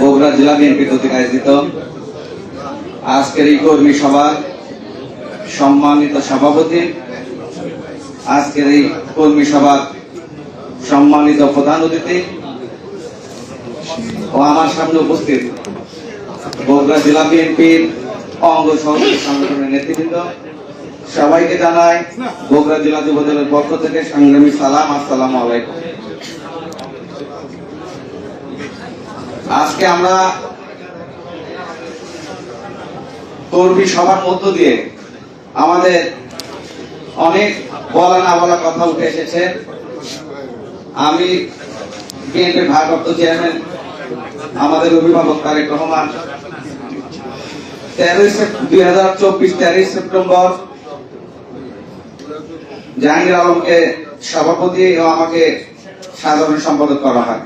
বগুড়া জেলা বিএনপি কর্তৃক আয়োজিত আজকের এই কর্মী সভার সম্মানিত সভাপতি, আজকের এই কর্মী সভার সম্মানিত প্রধান অতিথি ও আমার সামনে উপস্থিত বগুড়া জেলা বিএনপির অঙ্গ সহযোগী সংগঠনের নেতৃবৃন্দ। সবাইকে জানাই বগুড়া জেলা যুব দলের পক্ষ থেকে সংগ্রামী সালাম, আসসালাম আলাইকুম। আজকে আমরা কর্মী সভার মধ্য দিয়ে আমাদের অনেক বলা না বলা কথা উঠে এসেছে। আমি বিএনপির ভারপ্রাপ্ত চেয়ারম্যান আমাদের অভিভাবক তারেক রহমান। তেরোই দুই হাজার চব্বিশ তেরোই সেপ্টেম্বর জাহাঙ্গীর আলমকে সভাপতি ও আমাকে সাধারণ সম্পাদক করা হয়।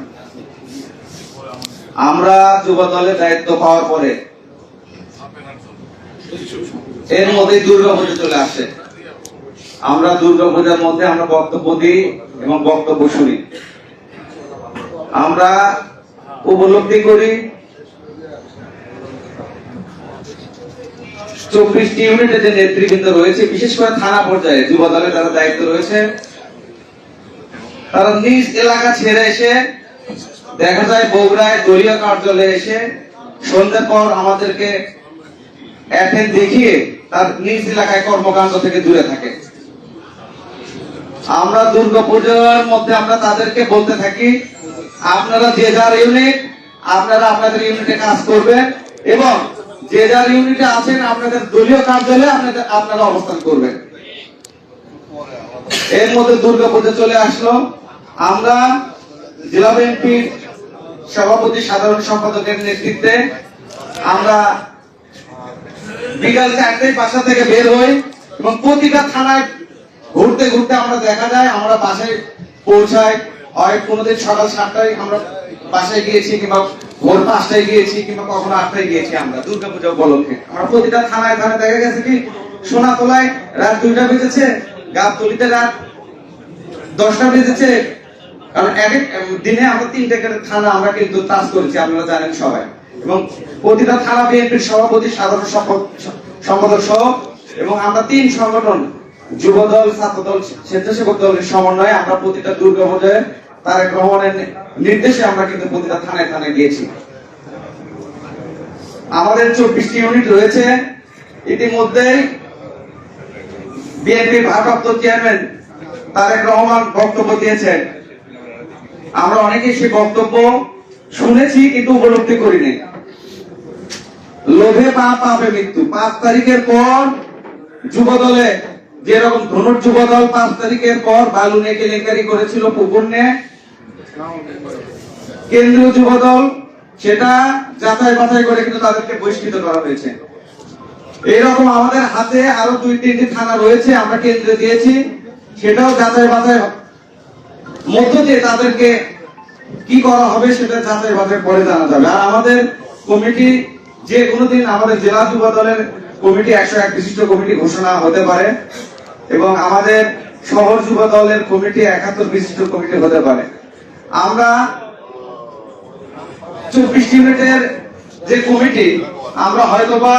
আমরা যুব দলের দায়িত্ব পাওয়ার পরে এর মধ্যে দুর্গাপূজা চলে আসে। আমরা দুর্গাপূজার মধ্যে আমরা বক্তব্য দিই এবং বক্তব্য শুনি। আমরা উপলব্ধি করি, চব্বিশটি ইউনিটের যে নেতৃবৃন্দ রয়েছে, বিশেষ করে থানা পর্যায়ে যুব দলের যারা দায়িত্ব রয়েছে, তারা নিজ এলাকা ছেড়ে এসে দেখা যায় বগুড়ায় দলীয় কার্যালয়ে এসে সন্ধ্যার পর আমাদেরকে অ্যাটেন্ড দেখিয়ে তার নিজ এলাকায় কর্মকাণ্ড থেকে দূরে থাকে। আমরা দুর্গা পুজোর মধ্যে আমরা তাদেরকে বলতে থাকি, আপনারা যে যার ইউনিট আপনারা আপনাদের ইউনিটে কাজ করবেন এবং যে যার ইউনিটে আছেন আপনাদের দলীয় কার্যালয়ে আপনাদের, আপনারা অবস্থান করবেন। এর মধ্যে দুর্গা পুজো চলে আসলো। আমরা জেলা বিএনপির সভাপতি, সাধারণ সম্পাদকের নেতৃত্বে আমরা বিকাল চারটেই বাসা থেকে বের হই এবং প্রতিটা থানায় ঘুরতে ঘুরতে আমরা দেখা যায়, আমরা বাসায় পৌঁছাই। হয় কোনোদিন সকাল সাতটায় আমরা বাসায় গিয়েছি কিংবা ভোর পাঁচটায় গিয়েছি কিংবা কখনো আটটায় গিয়েছি আমরা। দুর্গাপূজা উপলক্ষে। আমরা প্রতিটা থানায় থানায় দেখা গেছে কি, সোনাতলায় রাত দুইটা বেজেছে, গাবতলিতে রাত দশটা বেজেছে কারণ এক দিনে আমরা তিনটে করে থানা আমরা কিন্তু টাচ করেছি, আপনারা জানেন সবাই। এবং প্রতিটা থানা বিএনপির সভাপতি, সাধারণ সম্পাদক সহ, এবং আমরা তিন সংগঠন যুব দল ছাত্র দল স্বেচ্ছাসেবক দলের সমন্বয়ে আমরা প্রতিটা দুর্গা পর্যায়ে তারেক রহমানের নির্দেশে আমরা কিন্তু প্রতিটা থানায় থানায় গিয়েছি। আমাদের চব্বিশটি ইউনিট রয়েছে। ইতিমধ্যেই বিএনপির ভারপ্রাপ্ত চেয়ারম্যান তারেক রহমান বক্তব্য দিয়েছেন। আমরা অনেকে সেই বক্তব্য শুনেছি কিন্তু উপলব্ধি করিনি লোভে পা পাবে মৃত্যু। পাঁচ তারিখের পর যুব দলে যেরকম ধনুর যুব দল পাঁচ তারিখের পর বালু নিয়ে কেলেঙ্কারি করেছিল পুকুর নিয়ে কেন্দ্রীয় যুব দল সেটা যাচাই বাছাই করে কিন্তু তাদেরকে বহিষ্কৃত করা হয়েছে। এইরকম আমাদের হাতে আরও দুই তিনটি থানা রয়েছে, আমরা কেন্দ্রে দিয়েছি, সেটাও যাচাই বাছাই মধ্য দিয়ে তাদেরকে কি করা হবে সেটা যাচাই বাছাই পরে জানা যাবে। আর আমাদের কমিটি, যে কোনো দিন আমাদের জেলা যুব দলের কমিটি, একশো এক বিশিষ্ট কমিটি ঘোষণা হতে পারে এবং আমাদের শহর যুব দলের কমিটি একাত্তর বিশিষ্ট কমিটি হতে পারে। আমরা চব্বিশ ইউনিটের যে কমিটি, আমরা হয়তোবা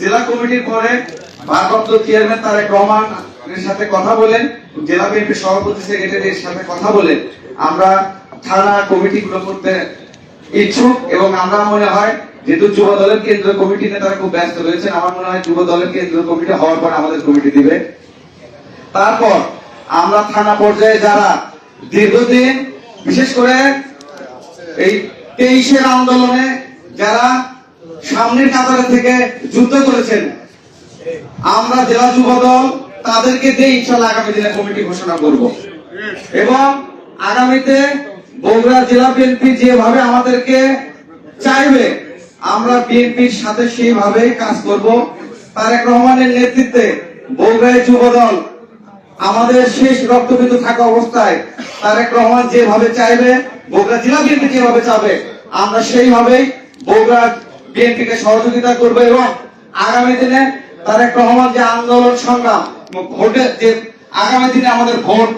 জেলা কমিটির পরে ভারপ্রাপ্ত চেয়ারম্যান তারেক রহমান এর সাথে কথা বলেন, জেলা বিএনপি সভাপতি সেক্রেটারির সাথে কথা বলেন, আমরা থানা কমিটি গুলো করতে ইচ্ছুক এবং আমরা মনে হয় যেহেতু যুব দলের কেন্দ্রীয় কমিটি নেতারা খুব ব্যস্ত রয়েছেন, আমার মনে হয় যুব দলের কেন্দ্রীয় কমিটি হওয়ার পর আমাদের কমিটি দিবে। তারপর আমরা থানা পর্যায়ে যারা দীর্ঘদিন, বিশেষ করে এই তেইশের আন্দোলনে যারা সামনের কাতারে থেকে যুদ্ধ করেছেন, আমরা জেলা যুব দল তাদেরকে দিয়ে ইনশাল্লাহ আগামী দিনে কমিটি ঘোষণা করব। এবং আগামীতে বগুড়া জেলা বিএনপি যেভাবে আমাদেরকে চাইবে, আমরা বিএনপির সাথে সেইভাবে কাজ করব। তারেক রহমানের নেতৃত্বে বগুড়ায় যুব দল আমাদের শেষ রক্তবিন্দু থাকা অবস্থায় তারেক রহমান যেভাবে চাইবে, বগুড়া জেলা বিএনপি যেভাবে চাবে, আমরা সেইভাবেই বগুড়া বিএনপিকে সহযোগিতা করব এবং আগামী দিনে তারেক রহমান যে আন্দোলন সংগ্রাম ভোটে যে আগামী দিনে আমাদের ভোট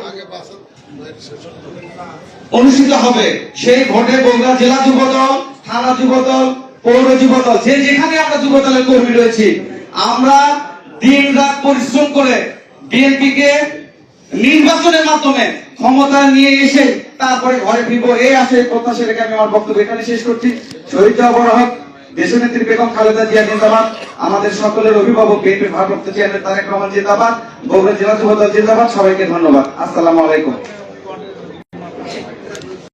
অনুষ্ঠিত হবে, সেই ভোটে জেলা যুব দল থানা যুবদল, পৌর যুবদল, যে যেখানে আমরা যুবদলের কর্মী রয়েছি, আমরা দিন রাত পরিশ্রম করে বিএনপি কে নির্বাচনের মাধ্যমে ক্ষমতা নিয়ে এসে তারপরে ঘরে ফিরবো, এই আসে প্রত্যাশা রেখে আমি আমার বক্তব্য এখানে শেষ করছি। শহীদ জবর হক দেশনেত্রী বেগম খালেদা জিয়া, জিন্দাবাদ। আমাদের সকলের অভিভাবক বিএনপির ভারপ্রাপ্ত চেয়ারম্যান তারেক রহমান জিন্দাবাদ, বগুড়া জেলা যুবদল জিন্দাবাদ, সবাইকে ধন্যবাদ। আসসালাম আলাইকুম।